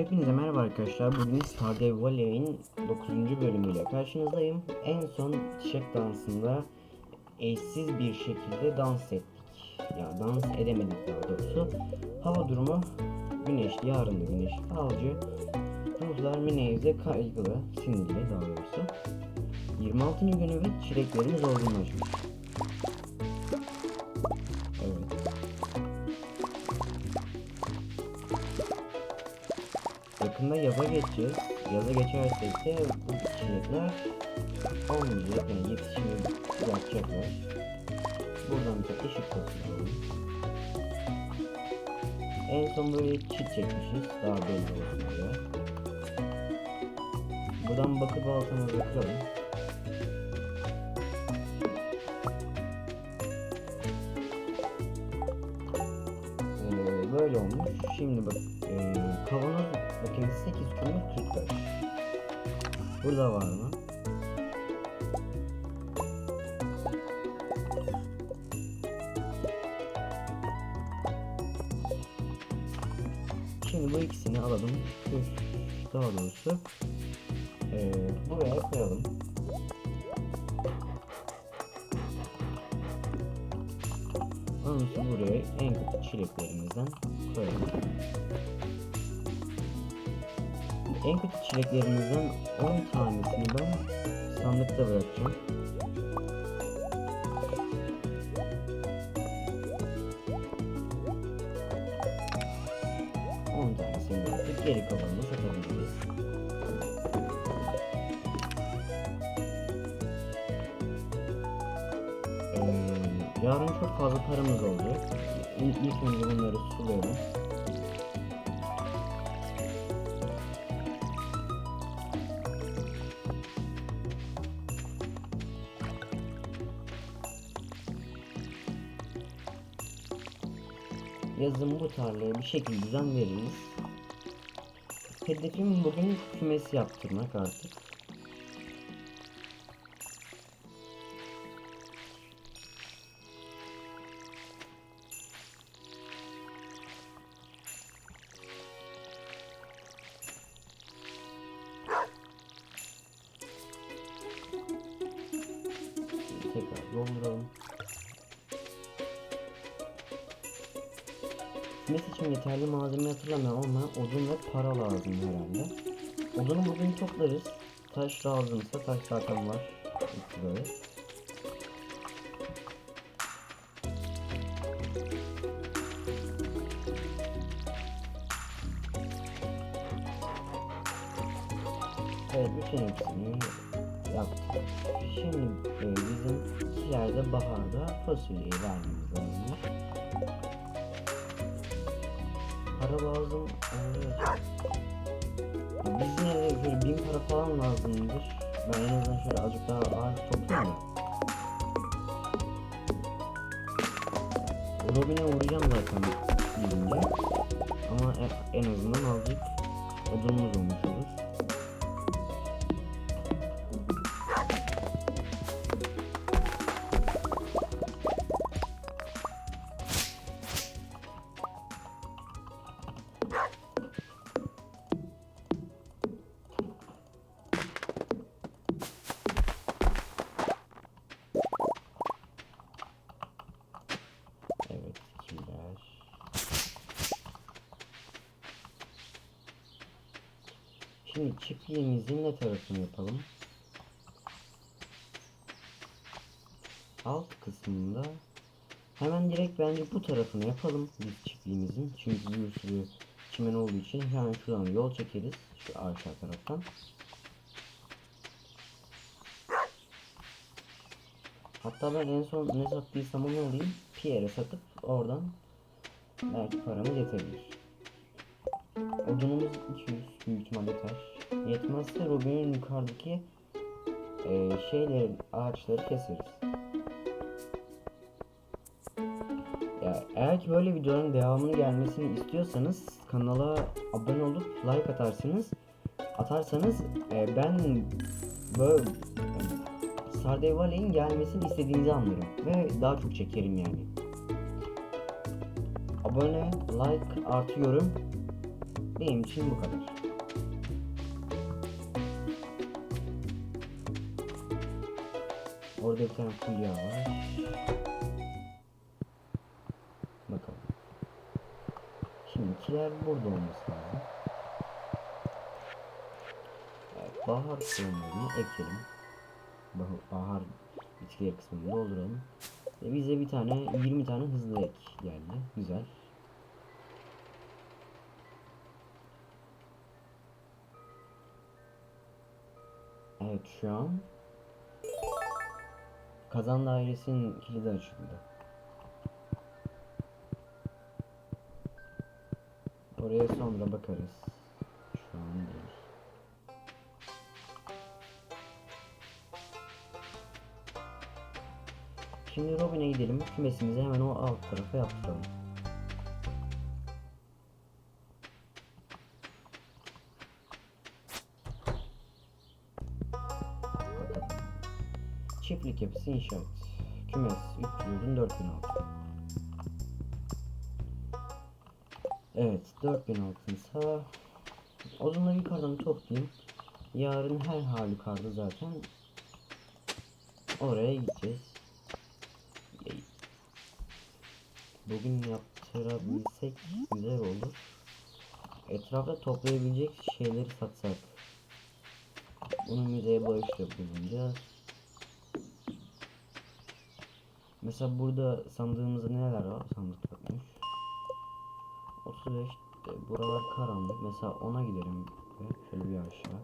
Hepinize merhaba arkadaşlar. Bugün Stardew Valley'in 9. bölümüyle karşınızdayım. En son çiçek dansında eşsiz bir şekilde dans ettik. Ya dans edemedik daha doğrusu. Hava durumu güneşli, yarın da güneşli. Falcı, ruhlar minevze kaygılı, sinirli daha doğrusu. 26. günü ve çileklerimiz olgunlaşmış. Yakında yaza geçeceğiz. Yaza geçersek de bu çilekler olmayacak. Yani yetişimi bırakacaklar. Buradan bir ışık toplayalım. En son böyle çit çekmişiz. Daha belli olsun diye. Buradan bakıp baltamızı kıralım. Ee, böyle olmuş. Şimdi bak 8 kömür 45. Burada var mı? Şimdi bu ikisini alalım. Daha doğrusu e, buraya koyalım. Ondan sonra buraya en kötü çileklerimizden koyalım. En kötü çileklerimizden 10 tanesini ben sandıkta bırakacağım. Yazın bu tarlaya bir şekilde düzen veririz. Hedefim bugün kümesi yaptırmak artık. Lazım herhalde. Odunu bugün toplarız. Taş lazımsa taş zaten var. Böyle. Evet bütün hepsini yaptık. Şimdi e, bizim kilerde baharda fasulyeyi vermemiz lazım. Para lazım. Evet. De şöyle bin para falan lazımdır. Ben en azından şöyle azıcık daha ağaç toplayayım. Robin'e uğrayacağım zaten bilince. Ama en azından azıcık odunumuz olmuş olur. Çiftliğimizin ne tarafını yapalım? Alt kısmında hemen direkt bence bu tarafını yapalım biz çiftliğimizin. Çünkü bir sürü çimen olduğu için hemen şuradan yol çekeriz. Şu aşağı taraftan. Hatta ben en son ne sattıysam onu alayım. Pierre'e satıp oradan belki paramız yetebilir. Odunumuz 200 büyük ihtimal yeter. Yetmezse Robin'in yukarıdaki e, şeyleri, ağaçları keseriz. Ya eğer ki böyle videoların devamını gelmesini istiyorsanız kanala abone olup like atarsınız. Atarsanız e, ben böyle Stardew Valley'in gelmesini istediğinizi anlarım ve daha çok çekerim yani. Abone, like, artı yorum Benim için bu kadar. Tane fulya var. Bakalım. Şimdikiler burada olması lazım. Evet, bahar tohumlarını ekelim. Bah- Bahar bitkileri kısmını dolduralım. Ve bize bir tane 20 tane hızlı ek geldi. Güzel. Evet şu an kazan dairesinin kilidi açıldı. Oraya sonra bakarız. Şu an değil. Şimdi Robin'e gidelim. Kümesimizi hemen o alt tarafa yaptıralım. Yapısı inşaat. Kümes 300 odun 4006. Evet 4006 ise odunları yukarıdan toplayayım. Yarın her halükarda zaten oraya gideceğiz. Bugün yaptırabilsek güzel olur. Etrafta toplayabilecek şeyleri satsak. Bunu müzeye bağışla bulunacağız. Mesela burada sandığımızda neler var? Sandık bakmış. 35 de buralar karanlık. Mesela ona gidelim. Şöyle bir aşağı.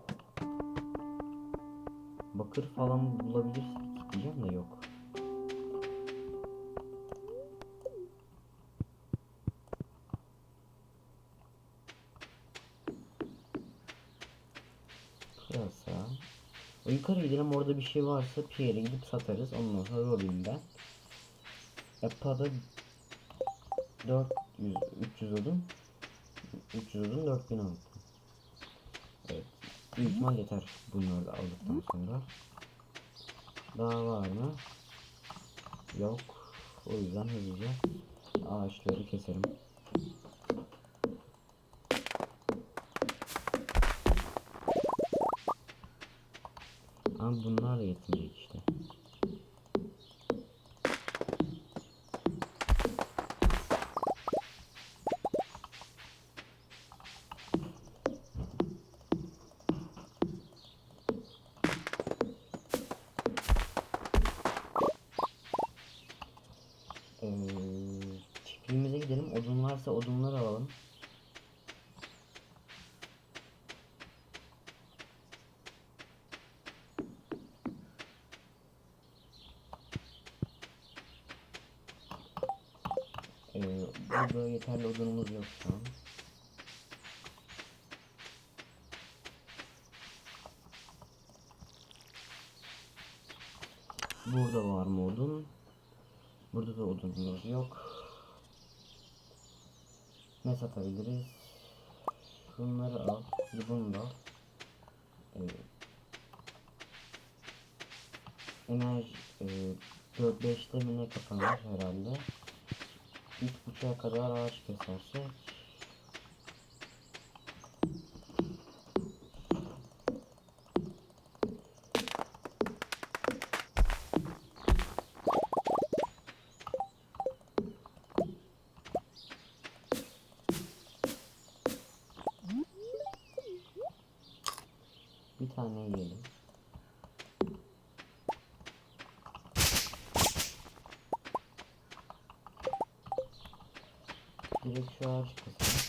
Bakır falan bulabilirsek diyeceğim de yok. Pırasa. Yukarı gidelim orada bir şey varsa Pierre'e gidip satarız. Ondan sonra Robin'den. Epa'da 400 300 odun 300 odun 4000 altın. Evet. Büyük ihtimal yeter bunları da aldıktan sonra. Daha var mı? Yok. O yüzden hızlıca ağaçları keserim. Burada yeterli odunumuz yok şu an. Burada var mı odun? Burada da odunumuz yok. Ne satabiliriz? Şunları al. Bunu da. Ee, enerji e, 4-5'te mi ne kapanır herhalde. 3.5'a kadar ağaç kesersek bir tane yiyelim. Direkt şu ağaç keselim.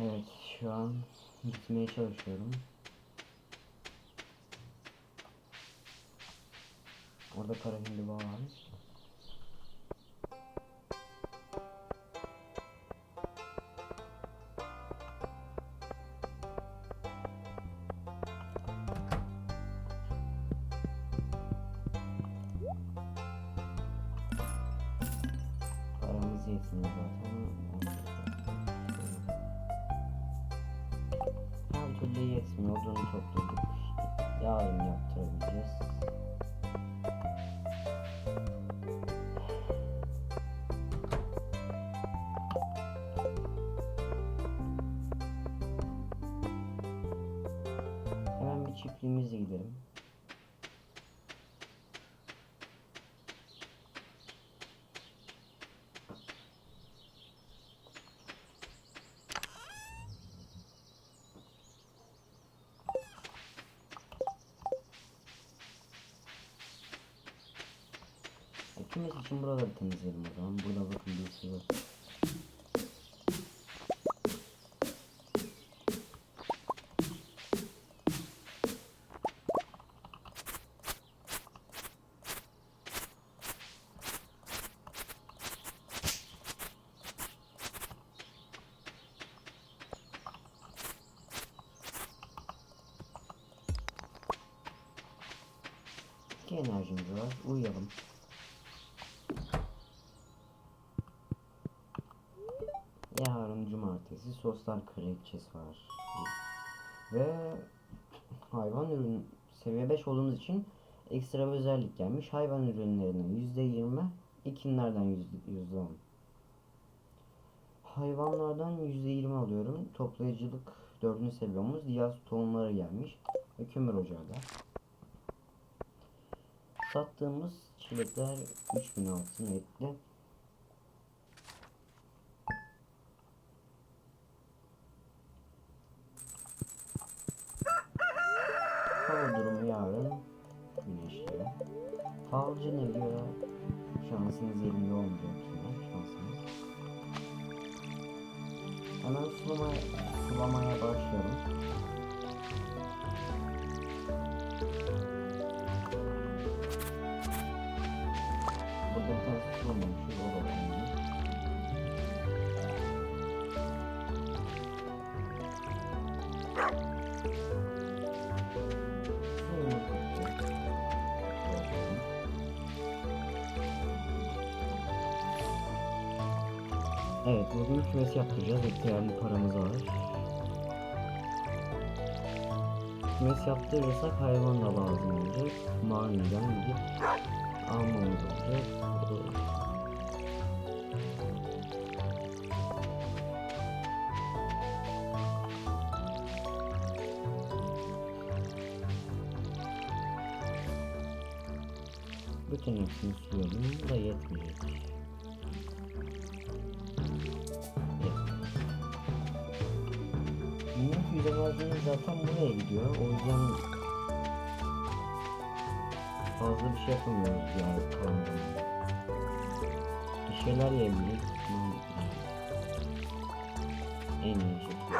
Evet şu an gitmeye çalışıyorum. Orada kara hindiba var. Çiftliğimize gidelim. Ekimiz için buraları temizleyelim o zaman. Burada bakın bir sürü İki enerjimiz var. Uyuyalım. Yarın cumartesi soslar kraliçesi var. Ve hayvan ürün seviye 5 olduğumuz için ekstra bir özellik gelmiş. Hayvan ürünlerinin %20, ikinlerden %10. Hayvanlardan %20 alıyorum. Toplayıcılık 4. seviyemiz Diyaz tohumları gelmiş. Ve kömür ocağı da. Sattığımız çilekler 3000 altın etli. Hava durumu yarın güneşli. Falcı ne diyor? Şansınız yerinde olmayacak yine şansınız. Hemen sulama, sulamaya başlayalım. Sulamamışız o da. Böyle. Evet, bugün kümes yaptıracağız. Yeterli paramız var. Kümes yaptırırsak hayvan da lazım olacak. Marni'den gidip almamız olacak. Bütün hepsini suyalım da yetmeyecek. Günlük yüz enerjimiz zaten buraya gidiyor. O yüzden fazla bir şey yapamıyoruz yani kalan zaman. Bir şeyler yiyebiliriz. Ama En iyi şekilde.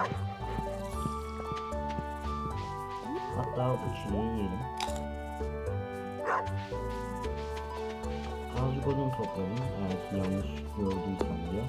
Hatta bu çileği yiyelim. Azıcık odun toplayalım ki yanlış gördüysem diye.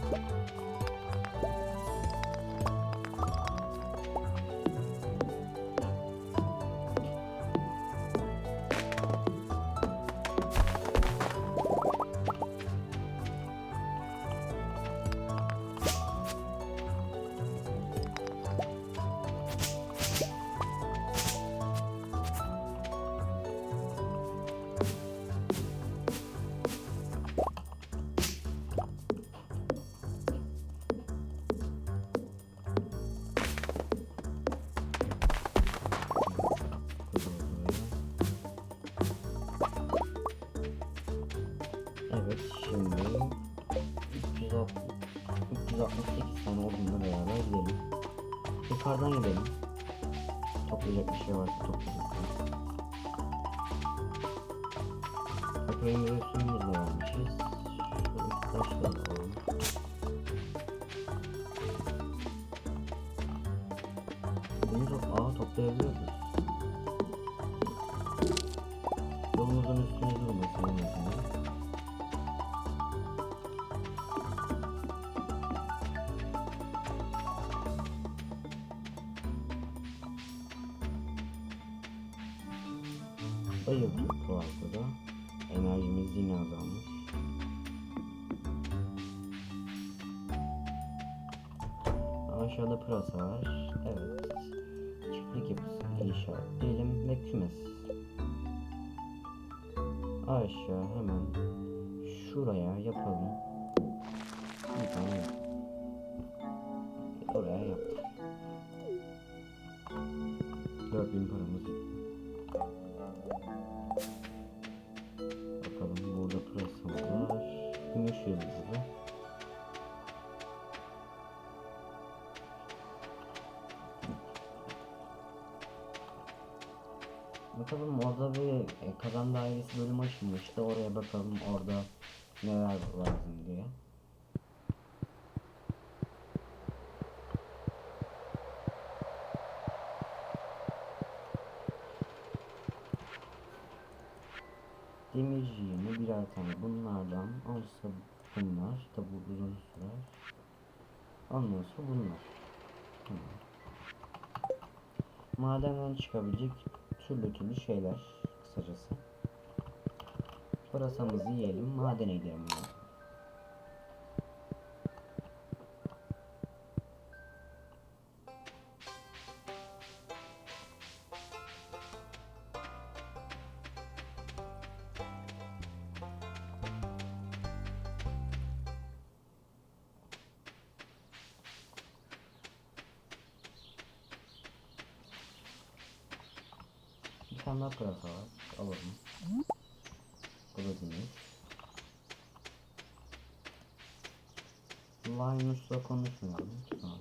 Toplayacak bir şey varsa toplayacak. Ekmeğimizi suyumuzla vermişiz. Şöyle iki taş da alalım. Bunu top, aa toplayabiliyoruz. bayıldık Klaus'a da. Enerjimiz yine azalmış. Aşağıda pırasa var. Evet. Çiftlik yapısı inşaat diyelim ve kümes. Aşağı hemen şuraya yapalım. Bir tane Bakalım orada bir e, kazan dairesi bölümü açılmıştı. Oraya bakalım orada neler lazım diye. Demirci yemi birer tane bunlardan olsa bunlar tabi uzun sürer. Ondan bunlar. Tamam. Madenden çıkabilecek türlü türlü şeyler kısacası. Pırasamızı yiyelim, madene gidelim. Tane daha pırasa var. Alalım. Demir. Linus'la konuşmayalım. Tamam.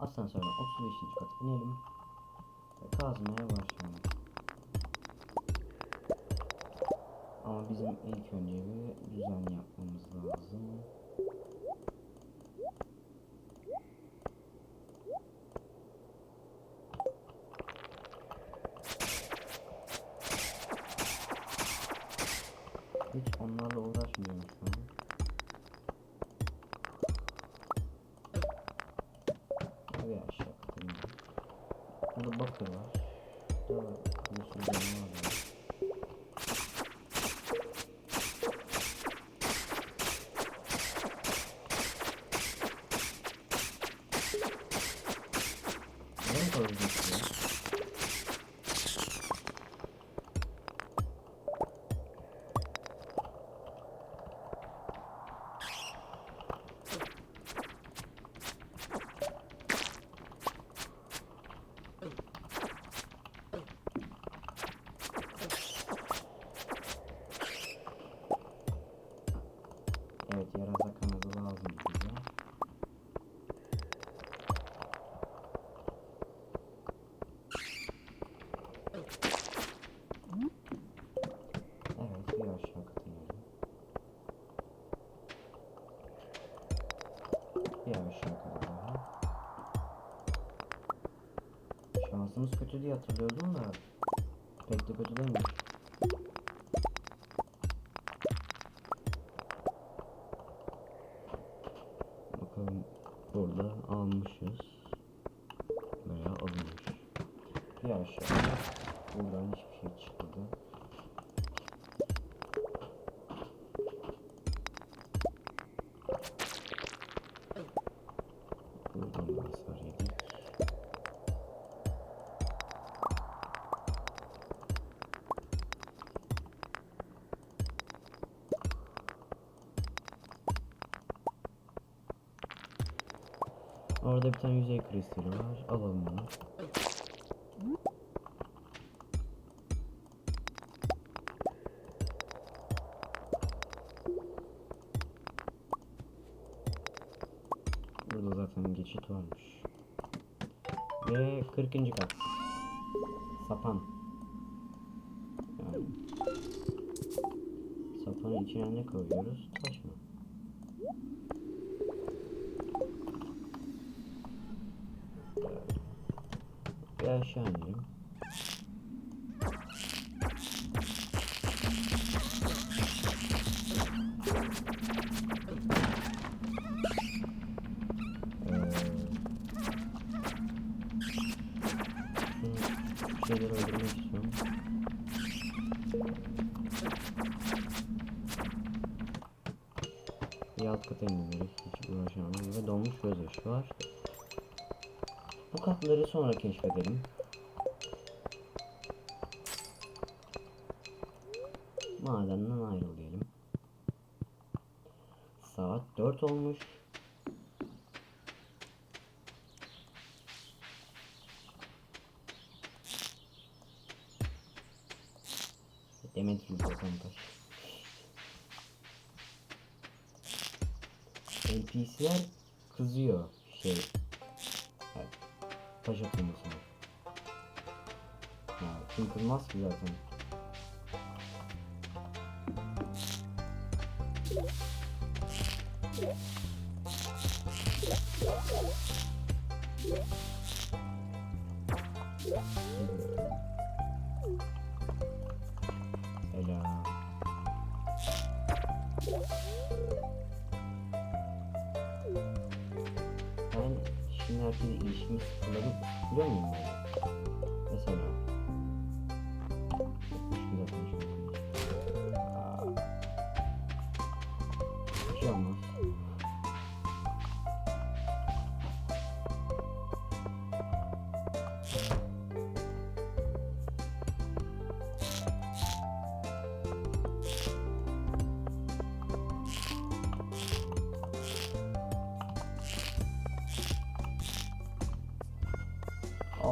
Asansörden 35. kat inelim. Ve kazmaya başlayalım. Ama bizim ilk önce bir düzen yapmamız lazım. Şansımız kötü diye hatırlıyordum da pek de kötü değilmiş. Bakalım burada almışız veya alınmış. Bir aşağı. Buradan hiçbir şey çıkmadı. Orada bir tane yüzey kristali var. Alalım bunu. Burada zaten geçit varmış. Ve 40. kat. Sapan. Yani. Sapanın içine ne koyuyoruz? Taş mı? Bir aşağı inelim. Şu şeyleri öldürmek istiyorum. Bir alt kata iniyoruz. Hiç uğraşamam. Ve donmuş gözyaşı var. Bu katları sonra keşfedelim. Madenden ayrıl diyelim. Saat 4 olmuş. Demetrius Taş. NPC'ler kızıyor şey. Evet. Taş atılmasına. Ya kim kızmaz ki zaten. Selam. Ben şimdi herkese ilişkimi sıfırladım. Biliyor muyum böyle?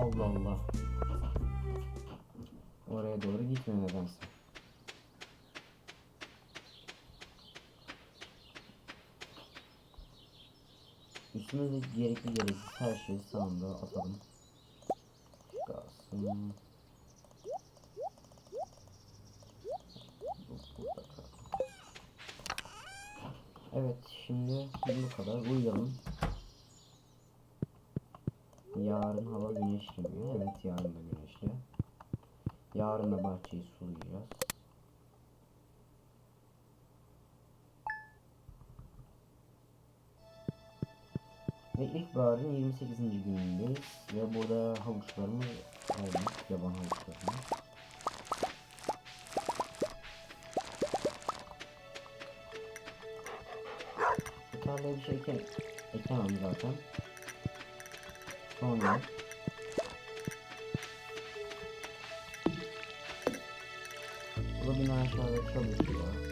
Allah Allah. Oraya doğru gitmiyor nedense. Üstümüzde gerekli gereksiz her şeyi sandığa atalım. Kalsın. Evet şimdi bu kadar uyuyalım. Yarın hava güneşli mi? Evet yarın da güneşli. Yarın da bahçeyi sulayacağız. Ve ilkbaharın 28. günündeyiz ve burada havuçlarımız olmuş, yaban havuçlarımız. Bu tarlaya bir şey eken, ekemem zaten. Sonra Bu bina aşağıda çalışıyor.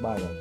Evet arkadaşlar